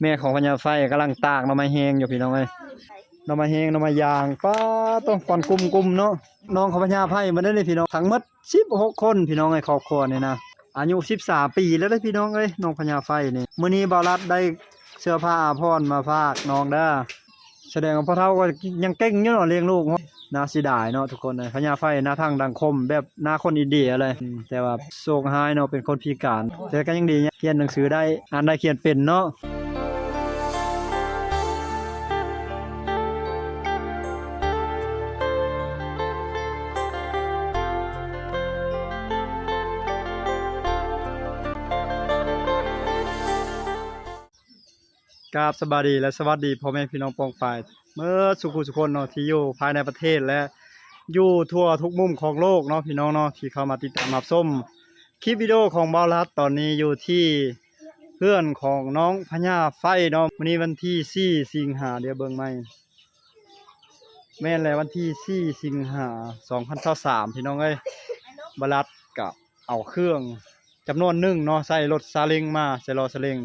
แม่ของพญาไฟกำลังตากหน่อไม้แห้งอยู่พี่น้องเอ้ยหน่อไม้แห้งหน่อไม้ยางป้าต้องก่อนกลุ่มๆเนาะน้องของพญาไฟมาได้เลยพี่น้องทั้งหมด16 คนพี่น้องเอ้ยครอบครัวนี่นะอายุ 13 ปีแล้วเด้พี่น้องเอ้ยน้องพญาไฟนี่มื้อนี้บ่าวรัดได้เสื้อผ้าอาภรณ์มาฝากน้องเด้อแสดงว่าพ่อเฒ่าก็ยังเก่งอยู่เนาะเลี้ยงลูกเนาะน่าเสียดายเนาะทุกคนเลยพญาไฟหน้าทางดังคมแบบหน้าคนอินเดียเลยอืมแต่ว่าโศกหายเนาะเป็นคนพิการ แต่ก็ยังดีเนี่ยเขียนหนังสือได้อ่านได้เขียนเป็นเนาะ กราบสบายดีและสวัสดีพ่อแม่พี่น้องปองปายเมื่อสุขุสุคนเนาะที่อยู่ภายในประเทศและอยู่ทั่วทุกมุมของโลกเนาะพี่น้องเนาะที่เข้ามาติดตามรับชมคลิปวิดีโอของบอลรัดตอนนี้อยู่ที่เพื่อนของน้องพญาไฟเนาะวันนี้วันที่4สิงหาเดี๋ยวเบิ่งใหม่แม่นแล้ววันที่4สิงหา2023พี่น้องเอ้ยบอลรัดกับเอาเครื่องจำนวนหนึ่งเนาะใส่รถซาเล้งมาใส่รถซาเล้ง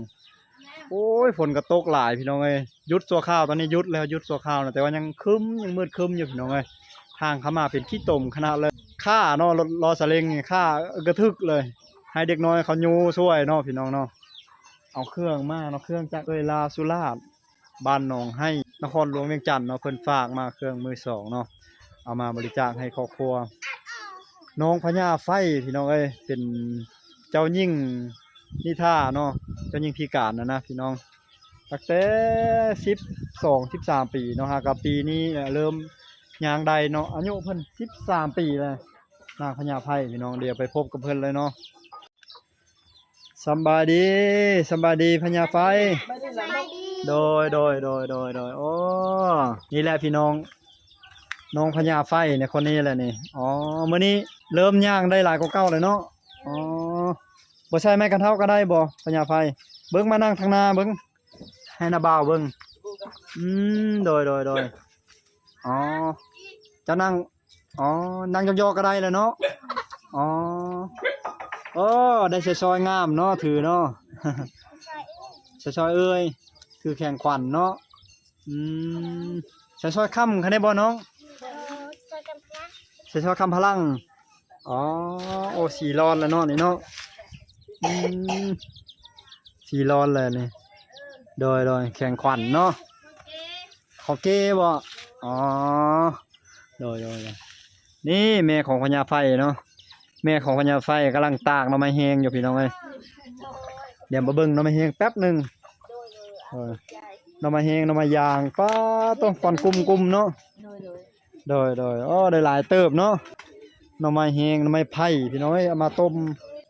โอ้ยฝนก็ตกหลายพี่น้องเอ้ยยุดสัวข้าวตอนนี้ยุดแล้วยุดสัวข้าวนะแต่ว่ายังคึ้มยังมืดคึ้มอยู่พี่น้องเอ้ยทางเข้ามาเป็นขี้ตมขนาดเลยค่าเนาะรถรอสเลงนี่ค่ากระทึกเลย ให้เด็กน้อยเขายูช่วยเนาะพี่น้องเนาะเอาเครื่องมาเนาะเครื่องจากเอยลาสุราษฎร์บ้านหนองให้นครหลวงเวียงจันทน์เนาะเพิ่นฝากมาเครื่องมือสองเนาะเอามาบริจาคให้ครอบครัว น้องพญาไฟพี่น้องเอ้ยเป็นเจ้ายิ่ง นิท่าเนาะเจ้าหญิงพิการนะนะพี่น้องตั้งแต่สิบสองสิบสามปีเนาะฮะกับปีนี้เริ่มยางใดเนาะอายุเพิ่นสิบสามปีเลยนางพญาไพ่พี่น้องเดี๋ยวไปพบกับเพิ่นเลยเนาะสบายดีสบายดีพญาไฟโดยโดยโดยโดยโดยโอ้นี่แหละพี่น้อง น้องพญาไฟเนี่ยคนนี้แหละนี่อ๋อเมื้อนี้เริ่มย่างได้หลายกว่าเก่าเลยเนาะอ๋อ บ่ใช่ไม้กันเท่าก็ได้บ่ปัญญาไฟเบิ่งมานั่งทางหน้าเบิ่งให้นาบ่าวเบิ่งอืมโดยโดยโดยอ๋อจะนั่งอ๋อนั่งยอกๆก็ได้แล้วเนาะอ๋อโอ้ได้เสยซอยงามเนาะถือเนาะเสยซอยเอ้ยถือแข่งขวัญเนาะอืมเสยซอยค่ำคันได้บ่น้องเสยซอยค่ำพลังอ๋อโอ้สีร้อนแล้วเนาะนี่เนาะอืม สีร้อนเลยนี่โดยโดยแข่งขวัญเนาะเขาเก้บ่อ๋อโดยโดยโดยนี่แม่ของพญาไฟเนาะแม่ของพญาไฟกำลังตากหน่อไม้แห้งอยู่พี่น้องเอ้ยเดี๋ยวมาเบิ่งหน่อไม้แห้งแป๊บหนึ่งเออหน่อไม้แห้งหน่อไม้ยางป้าต้องก่อนกลุ่มๆเนาะโดยโดยอ๋อได้หลายเติบเนาะหน่อไม้แห้งหน่อไม้ไผ่พี่น้องเอ้ยเอามาต้ม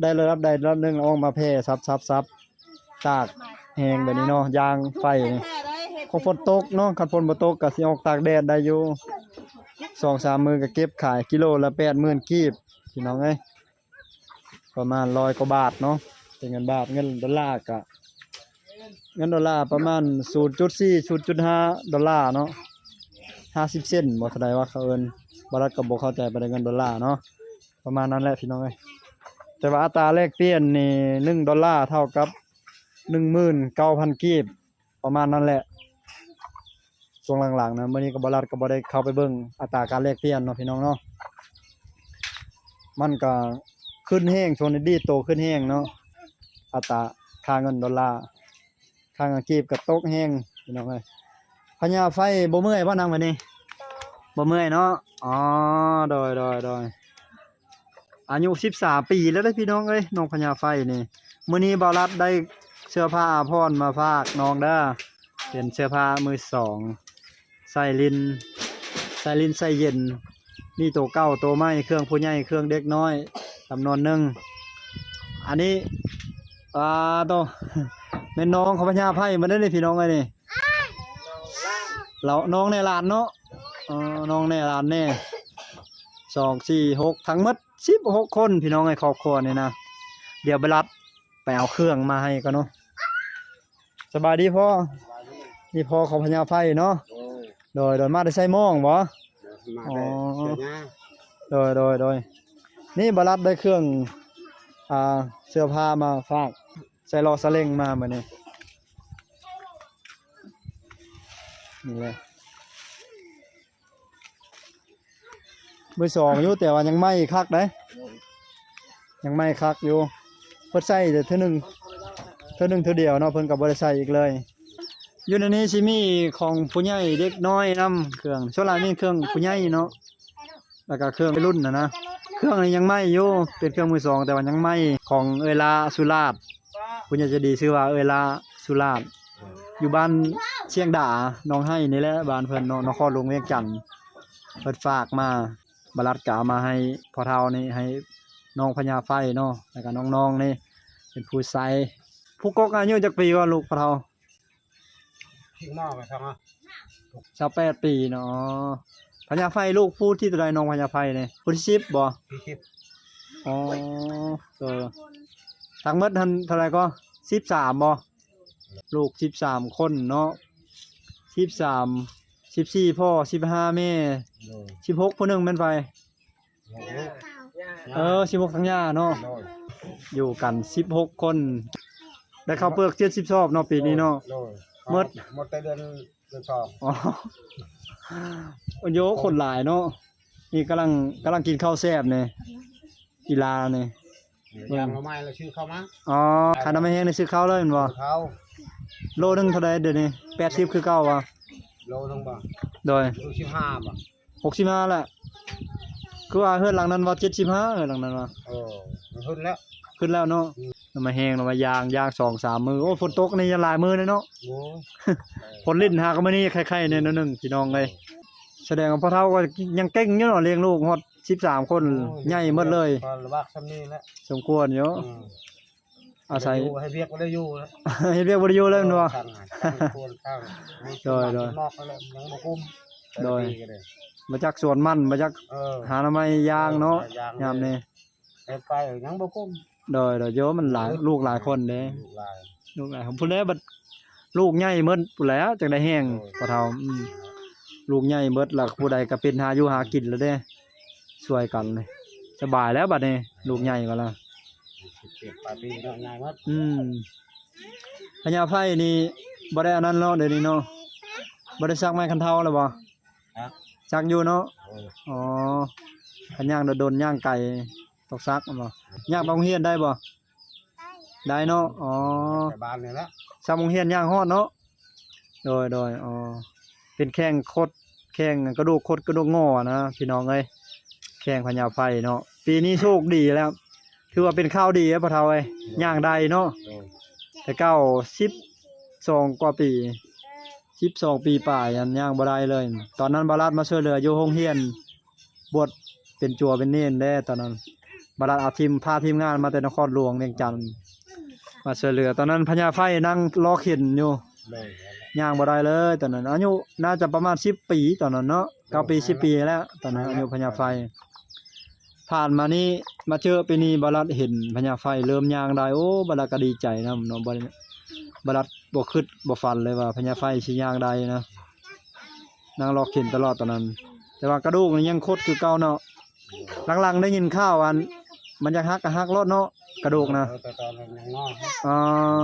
ได้เลยรับได้รอบหนึ่งแล้วออกมาแผ่ซับซับซับตากแห้งแบบนี้เนาะยางไฟนี่พอฝนตกเนาะคันฝนบ่ตกก็สิออกตากแดดได้อยู่สองสามมือก็เก็บขายกิโลละแปดหมื่นกีบพี่น้องเอ้ยประมาณร้อยกว่าบาทเนาะเป็นเงินบาทเงินดอลลาร์ก็เงินดอลลาร์ประมาณ0.4 0.5ดสี่ศูนย์จุดห้าดอลลาร์เนาะ50เซนต์บ่เท่าใดว่าเขาเอินบ่รัดก็บ่เข้าใจไปได้เงินดอลลาร์เนาะประมาณนั้นแหละพี่น้องเอ้ย แต่ว่าอัตราแลกเปลี่ยนนี่หนึ่งดอลลาร์เท่ากับหนึ่งหมื่นเก้าพันกีบประมาณนั้นแหละช่วงหลังๆนะเมื่อนี้กับบรัดกบได้เข้าไปเบิ่งอัตราการแลกเปลี่ยนเนาะพี่น้องเนาะมันก็ขึ้นแห้งช่วงนี้ดีโตขึ้นแห้งเนาะอัตราค่าเงินดอลลาร์ค่าเงินกีบก็ตกแห้งพี่น้องเอ้ยพญาไฟบ่เมื่อยบ่นางวันนี้บ่เมื่อยเนาะอ๋อโดยโดยโดย อายุ13ปีแล้วเด้พี่น้องเอ้ยน้องพญาไฟนี่มื้อนี้บารัดได้เสื้อผ้าอาภรมาฝากน้องเด้อเป็นเสื้อผ้ามือสองใส่ลินใส่ลินใส่เย็นมีตัวเก่าตัวใหม่เครื่องผู้ใหญ่เครื่องเด็กน้อยจำนวนหนึงอันนี้อ่าโตแม่นน้องของพญาไฟมาได้อนี่พี่น้องเอ้ยนี่เราน้องในลานเนาะน้องในลานแน่สองสี่หกทั้งหมด สิบหกคนพี่น้องในครอบครัวนี่นะ เดี๋ยวไปรับไปเอาเครื่องมาให้กันเนาะสบายดีพ่อนี่พ่อของพญาไฟเนาะโดยโดยมาได้ใส่หมองบ่อ๋อได้เสียหโดยโดยโดยนี่บรัดได้เครื่องอ่าเสื้อผ้ามาฝากใส่รอสเล็งมาเหมือนนี้นี่แหละ เบอร์สองอยู่แต่ว่ายังไม่คักเด้ยังไม่คักอยู่เพิ่นใส่แต่เท่านึงเท่านึงเท่าเดียวเนาะเพิ่นก็บ่ได้ใส่อีกเลยอยู่ในนี้สิมีของผู้ใหญ่เด็กน้อยนํเครื่องส่วนหลายมีเครื่องผู้ใหญ่เนาะแล้วก็เครื่องรุ่นนะนะเครื่องนี้ยังไม่อยู่เป็นเครื่องมือสองแต่ว่ายังไม่ของเอลาสุราษฎร์คุณอยากจะดีชื่อว่าเอลาสุราษฎร์อยู่บ้านเชียงดาน้องให้นี่แหละบ้านเพิ่นนาะนครหลวงเวียงจันทน์เพิ่นฝากมา บรัดกามาให้พ่อเฒ่านี่ให้น้องพญาไฟเนาะแล้วก็น้องๆนี่ เป็นผู้ใส่ผู้กกอายุจักปีว่าลูกพ่อเฒ่าทิ้งหม้อไปครับอะชาวแปดปีเนาะพญาไฟลูกผู้ที่ตัวใดน้องพญาไฟนี่ผู้ที่สิบบ่พี่ชิปอ๋อเออทั้งหมดทันเท่าไหรก็สิบสามบ่ลูกสิบสามคนเนาะสิบสาม สิบสี่พ่อสิบห้าแม่โดยสิบหกผู้หนึ่งเป็นไป โดยเออสิบหกทั้งย่าเนาะโดยอยู่กันสิบหกคนได้ข้าวเปลือกเจ็ดสิบซอบเนาะปีนี้เนาะ โดยหมด หมดแต่เดือนเดือนสองอ๋อโอ้โยคนหลายเนาะนี่กำลังกำลังกินข้าวแซ่บเนี่ยกีฬาเนี่ยยางละไม้เราชื่อเขามั้งอ๋อขาน้ำไม่แห้งในซื้อข้าวเลยแม่นบ่เขาโลหนึงเท่าใดเดี๋ยวนี้แปดสิบคือเก่าวะ โลนึงบ่โดยโลสิบห้าบ่หกสิบห้าแหละคือว่าเฮือนหลังนั้นว่าเจ็ดสิบห้าเฮือนหลังนั้นว่าเออมันขึ้นแล้ว ขึ้นแล้วเนาะอืมน้ำมาแห้งน้ำมายางยางสองสามมือโอ้ฝนตกนี่ยังหลายมือเลยเนาะโอ้ฝนลิ้นหาก็มานี่ไข่ๆเนี่ยนิดนึงพี่น้องเลยแสดงว่าพ่อเฒ่าก็ยังเก่งอยู่เนาะเลี้ยงลูกฮอดสิบสามคนใหญ่หมดเลยพอระบากซ้ำนี่แล้วสมควรอยู่อืม อาศัยให้เรียกก็ได้อยู่แล้วเฮ็ดเรียกบ่ได้อยู่เลยแม่นบ่ข้างข้างควรข้างมีโดยโดยนอกก็แล้วยังบ่กุ้มโดยแต่ดีก็ได้มาจากสวนมันมาจากเออหาหน่อไม้ยางเนาะยางยามนี้ไปไปยังบ่กุ้มโดยโดยโยมันหลายลูกหลายคนเด้ลูกหลายลูกหลายผมพูดแล้วบัดลูกใหญ่เมดพู้นแหล้วจังได้แห้งโอ้ยพอเท่าอืมลูกใหญ่เมดแล้วผู้ใดก็เป็นหาอยู่หากินแล้วเด้ช่วยกันเลยสบายแล้วบัดนี้ลูกใหญ่ก็แล้วสิบ เจ็ดปลายปีเนาะง่ายมากอืมพญาไฟนี่บ่ได้อันนั้นเนาะเดี๋ยวนี้เนาะบ่ได้ซักไม้คันเท้าแล้วบ่ฮะซักอยู่เนาะโอ้ยอ๋อคันย่างโดนๆย่างไก่ต้องซักแม่นบ่ย่างไปโรงเรียนได้บ่ได้เนาะอ๋อไปบ้านนี่แหละสามโมงเฮียนย่างฮอดเนาะโดยโดยอ๋อเป็นแข้งคดแข้งกระดูกคดกระดูกงอนะพี่น้องเอ้ยแข้งพญาไฟเนาะปีนี้โชคดีแล้ว ถือว่าเป็นข้าวดีครับพ่อเฒ่าเอ้ยย่างได้เนาะโอ้ยแต่เก้าสิบสองกว่าปีสิบสองปีป่ายยันย่างบ่ได้เลย ตอนนั้นบารัดมาช่วยเหลืออยู่โรงเรียน บวชเป็นจัวเป็นเนนได้ตอนนั้นบารัดเอาทีมพาทีมงานมาแต่นครหลวงเวียงจันทน์มาช่วยเหลือ ตอนนั้นพญาไฟนั่งรอเข็นอยู่เลยย่างบ่ได้เลยตอนนั้นอายุน่าจะประมาณ10ปีตอนนั้นเนาะ9ปี10ปีแล้ว ตอนนั้นอายุพญาไฟ ผ่านมานี่ มาเจอปีนี้บารัดเห็นพญาไฟเริ่มยางได้โอ้บารัดก็ดีใจนํเนาะบ่ได้บารัดบ่คิดบ่ฝันเลยว่าพญาไฟสิยางได้นะนางรอเข็นตลอดตอนนั้น แต่ว่ากระดูกนี่ยังโคดคือเก่าเนาะหลังๆได้ยินข่าวอัน มันจะหักก็หักรถเนาะกระดูกนะเออแต่ตอนนั้นยังงออ่า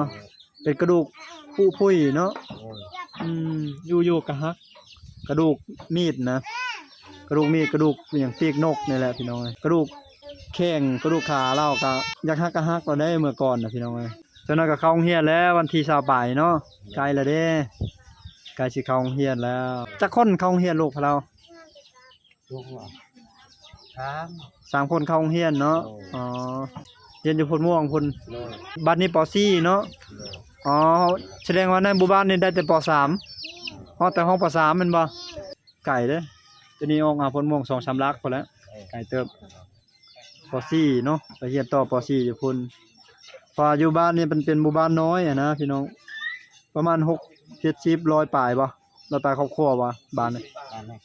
เป็นกระดูกผู้พุ้ยเนาะอืมอยู่ยู่กระหัก กระดูกมีดนะ กระดูกมีดกระดูกอย่างเปียกนกนี่แหละพี่น้องกระดูก แข้งกระดูกขาเล่าก็อยากหักก็หักเราได้เมื่อก่อนนะพี่น้องเอ้ยจนนั้นก็เข้าโรงเรียนแล้ววันที่ชาวป่ายเนาะใกล้แล้วเด้ใกล้สิเข้าโรงเรียนแล้วจักคนเข้าโรงเรียนลูกพะเราลูกเหรอช้างสามคนเข้าโรงเรียนเนาะโอ้อ๋อเรียนอยู่พุ่นม่วงพุ่นเลยบัดนี้ป .4 เนาะเลยอ๋อแสดงว่าในหมู่บ้านนี่ได้แต่ปสามอ๋อแต่ห้องปสามแมันบ่ไก่เด้อตัวนี้ออกมาพ้นม่วงสองสามลักพอแล้วไก่เติบ ปสี่เนาะไปเรียนต่อปสี่อยู่พุ่นพออยู่บ้านนี่เป็นเป็นหมู่บ้านน้อยอะนะพี่น้องประมาณหกเจ็ดสิบร้อยปลายบ่ร้อยปลายครอบครัวบ่บ้านนี่บ้านนี่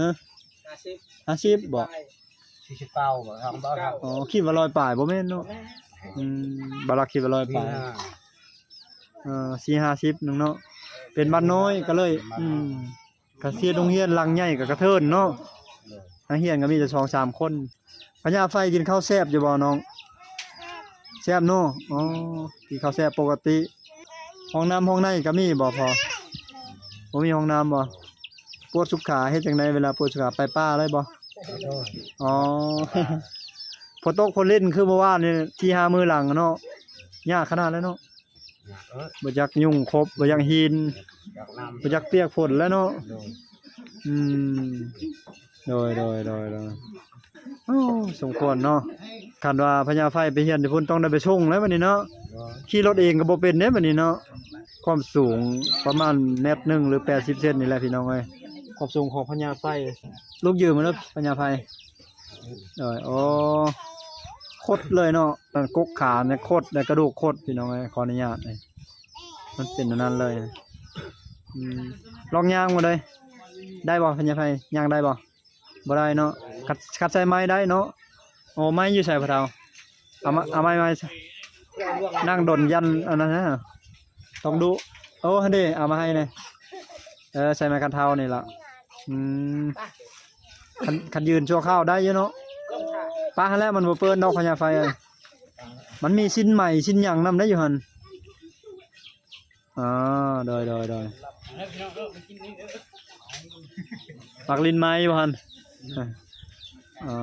ฮะห้าสิบบ่สี่สิบเก้าบ่ทำบ้านเราอ๋อคิดว่าร้อยปลายบ่แม่นเนาะอืมบ่ลักคิดว่าร้อยปที่ลายห้าเอ่อสี่ห้าสิบหนึงเนาะเป็นบ้านน้อยก็เลย อืมกระเสียโรงเรียนหลังใหญ่กับกระเทินเนาะเลยนักเรียนก็มีแต่สองสามคน พญาไฟกินข้าวแซ่บอยู่บ่น้องแซ่บเนาะอ๋อกินข้าวแซ่บปกติ ห้องน้ำห้องในก็มีบ่พอบ่มีห้องน้ำบ่ปวดสุขขาเฮ็ดจังไดเวลาปวดสุขขาไปป้าเลยบ่ขอโทษอ๋อพอตกคนเล่นคือเมื่อวานนี่ที่หามือหลังเนาะยากขนาดแล้วเนาะบ่อยากยุ่งครบบ่อยากหินอยากนำบ่อยากเปียกฝนแล้วเนาะอืมโดยโดยโดยโดย โอ้สมควรเนาะคันว่าพญาไฟไปเฮียนที่พุ่นต้องได้ไปชงแล้วบัดนี้เนาะโดยขี่รถเองก็บ่เป็นเด้บัดนี้เนาะความสูงประมาณเมตรหนึ่งหรือ80เซนนี่แหละพี่น้องเอ้ยความสูงของพญาไฟลูกยืมมาแล้วพญาไฟเอ้ยโอ้คดเลยเนาะตั้งกกขาเนี่ยคดแล้วกระดูกคดพี่น้องเอ้ยขออนุญาตเลยมันเป็นอันนั้นเลยอืมลองย่างมาเลยได้บ่พญาไฟย่างได้บ่บ่ได้เนาะ คัดคัดใส่ไม้ได้เนาะโอ้ไม้อยู่ใส่พะเทาเอามาเอาไม้ไม้นั่งดนยันอันนั้นนะต้องดูโอ้ฮันเดเอามาให้เลยเออใส่ไม้กันเท้านี่ละอืมคันคันยืนชั่วข้าวได้อยู่เนาะป้าแล้วมันเปิ้นอกพญาไฟเอ้ยมันมีชิ้นใหม่ชิ้นยังนำได้อยู่หันอ๋อโดยโดยโดยปักลินไม้อยู่หัน อ๋อ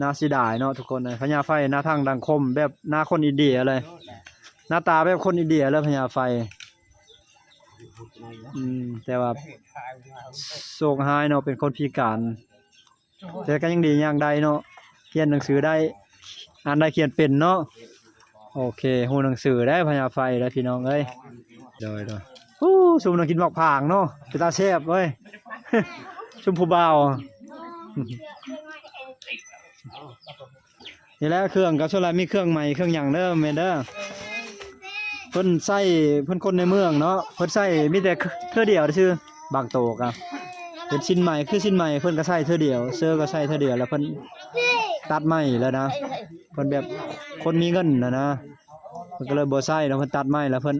น่าเสียดายเนาะทุกคนเลยพญาไฟหน้าทางดังคม แบบหน้าคนอินเดียเลย หน้าตาแบบคนอินเดียเลยพญาไฟ อืม แต่ว่าโศกหายเนาะเป็นคนพิการ แต่ก็ยังดีอย่างใดเนาะเขียนหนังสือได้ อ่านได้เขียนเป็นเนาะโอเคหูหนังสือได้พญาไฟได้พี่น้องเอ้ยเดยเดยอู้ชุมนังกินหมอกผางเนาะเป็นตาแซ่บเว้ย ชุมผู้บ่าว นี่แหละเครื่องกับส่วนหลายมีเครื่องใหม่เครื่องหยังเด้อแม่นเด้อเพิ่นใส่เพิ่นคนในเมืองเนาะเพิ่นใส่มีแต่เทื่อเดียวซื่อบางโตกะเป็นชิ้นใหม่คือชิ้นใหม่เพิ่นก็ใส่เทื่อเดียวเสื้อก็ใส่เทื่อเดียวแล้วเพิ่นตัดใหม่แล้วนะเพิ่นแบบคนมีเงินนะนะเพิ่นก็เลยบ่ใส่แล้วเพิ่นตัดใหม่แล้วเพิ่น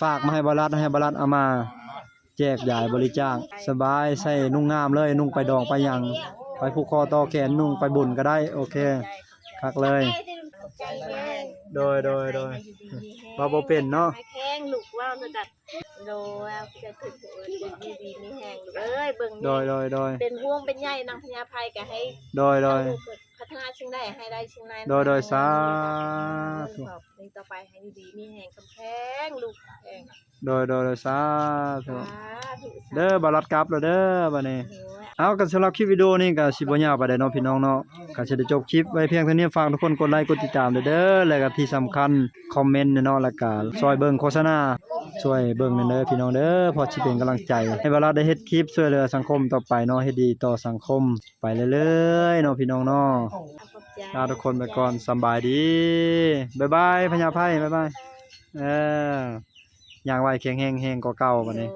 ฝากมาให้บรัฐให้บรัฐเอามา แจกจ่ายบริจาคสบายใส่นุ่งงามเลยนุ่งไปดองไปยัง ไปผูกคอต่อแขนนุ่งไปบุญก็ได้ โอเคคักเลย ใจแห้งโดยโดยโดยว่าบ่เป็นเนาะให้แข้งลูกว่าวจะจัดโดยเอาจะถึงโอ้ยดีดีมีแห้งลูกเอ้ยเบิ่งโดยโดยโดยเป็นห่วงเป็นใยนางพญาภัยก็ให้ โดยโดยลูกเกิด พัฒนาชิงได้ให้ได้ชิงได้โดยโดยสาธุ ขอบในต่อไปให้ดีๆมีแห้งกำแพงลูกแห้งโดยโดยโดยสาธุสาธุเด้อบารัดกลับแล้วเด้อบัดนี้โอ้ยเอากันสำหรับคลิปวิดีโอนี้ก็สิบ่ยาวปานใดเนาะพี่น้องเนาะก็สิได้จบคลิปไว้เพียงเท่านี้ฝากทุกคนกดไลค์กดติดตามเด้อเด้อแล้วก็ที่สำคัญคอมเมนต์เนาะแล้วก็ช่วยเบิ่งโฆษณา ช่วยเบิ่งนั่นเด้อพี่น้องเด้อพอสิเป็นกำลังใจ ให้เวลาได้เฮ็ดคลิปช่วยเหลือสังคมต่อไปเนาะเฮ็ดดีต่อสังคมไปเรื่อยๆเนาะพี่น้องเนาะลาทุกคนไปก่อนสบายดีบ๊ายบายพญาไพ่บ๊ายบายเอออย่างไวแข็งแรงแหงกว่าเก่าบัดนี้